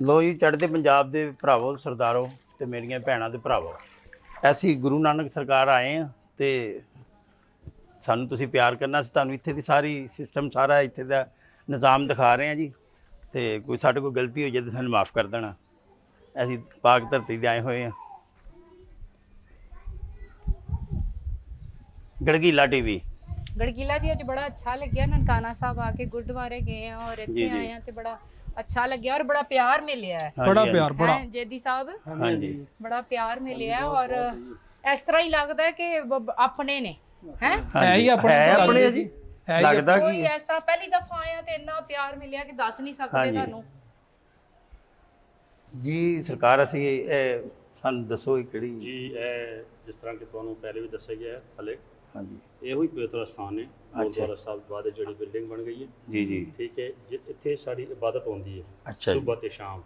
ਲੋ ਜੀ, ਚੜ੍ਹਦੇ ਪੰਜਾਬ ਦੇ ਭਰਾਵੋ, ਸਰਦਾਰੋ ਤੇ ਮੇਰੀਆਂ ਭੈਣਾਂ ਤੇ ਭਰਾਵੋ। ਅਸੀਂ ਗੁਰੂ ਨਾਨਕ ਸਰਕਾਰ ਆਏ ਆ ਤੇ ਸਾਨੂੰ ਤੁਸੀਂ ਪਿਆਰ ਕਰਨਾ ਸੀ, ਤੁਹਾਨੂੰ ਇੱਥੇ ਦੀ ਸਾਰੀ ਸਿਸਟਮ ਸਾਰਾ ਇੱਥੇ ਦਾ ਨਿਜ਼ਾਮ ਦਿਖਾ ਰਹੇ ਆ ਜੀ। ਤੇ ਕੋਈ ਸਾਡੇ ਕੋਲ ਗਲਤੀ ਹੋਈ ਜੇ ਤਾਂ ਸਾਨੂੰ ਮਾਫ ਕਰ ਦੇਣਾ। ਅਸੀਂ ਪਾਕ ਧਰਤੀ ਦੇ ਆਏ ਹੋਏ ਆ ਗੜਗੀਲਾ ਟੀਵੀ। ਗੜਗੀਲਾ ਜੀ ਅੱਜ ਬੜਾ ਅੱਛਾ ਲੱਗਿਆ ਨਨਕਾਣਾ ਸਾਹਿਬ ਆ ਕੇ ਗੁਰਦੁਆਰੇ ਗਏ ਆ ਔਰ ਇੱਥੇ ਆਏ ਆ ਤੇ ਬੜਾ ਅੱਛਾ ਲੱਗਿਆ ਔਰ ਬੜਾ ਪਿਆਰ ਮਿਲਿਆ ਜੇਦੀ ਸਾਹਿਬ ਬੜਾ ਪਿਆਰ ਮਿਲਿਆ ਔਰ ਇਸ ਤਰ੍ਹਾਂ ਹੀ ਲੱਗਦਾ ਕਿ ਆਪਣੇ ਨੇ ਹੈ ਹੈ ਆਪਣੇ ਜੀ ਹੈ ਹੀ ਕੋਈ ਕੀ ਪਹਿਲੀ ਦਫਾ ਆਇਆ ਤੇ ਇੰਨਾ ਪਿਆਰ ਮਿਲਿਆ ਕਿ ਦੱਸ ਨਹੀਂ ਸਕਦੇ ਤੁਹਾਨੂੰ ਜੀ ਸਰਕਾਰ ਅਸੀਂ ਇਹ- ਇਹ ਦੱਸੋ ਕਿਹੜੀ ਜੀ ਇਹ ਜਿਸ ਤਰ੍ਹਾਂ ਕਿ ਤੁਹਾਨੂੰ ਪਹਿਲੇ ਵੀ ਦੱਸਿਆ ਗਿਆ ਹਲੇ ਹਾਂਜੀ। ਇਹੋ ਹੀ ਪਵਿੱਤਰ ਸਥਾਨ ਹੈ। ਗੁਰਦੁਆਰਾ ਸਾਹਿਬ ਬਾਅਦ ਜਿਹੜੀ ਬਿਲਡਿੰਗ ਬਣ ਗਈ ਹੈ। ਜੀ ਜੀ। ਠੀਕ ਹੈ। ਜਿ- ਇੱਥੇ ਸਾਡੀ ਇਬਾਦਤ ਹੁੰਦੀ ਹੈ। ਅੱਛਾ ਜੀ। ਸਵੇਰ ਤੇ ਸ਼ਾਮ।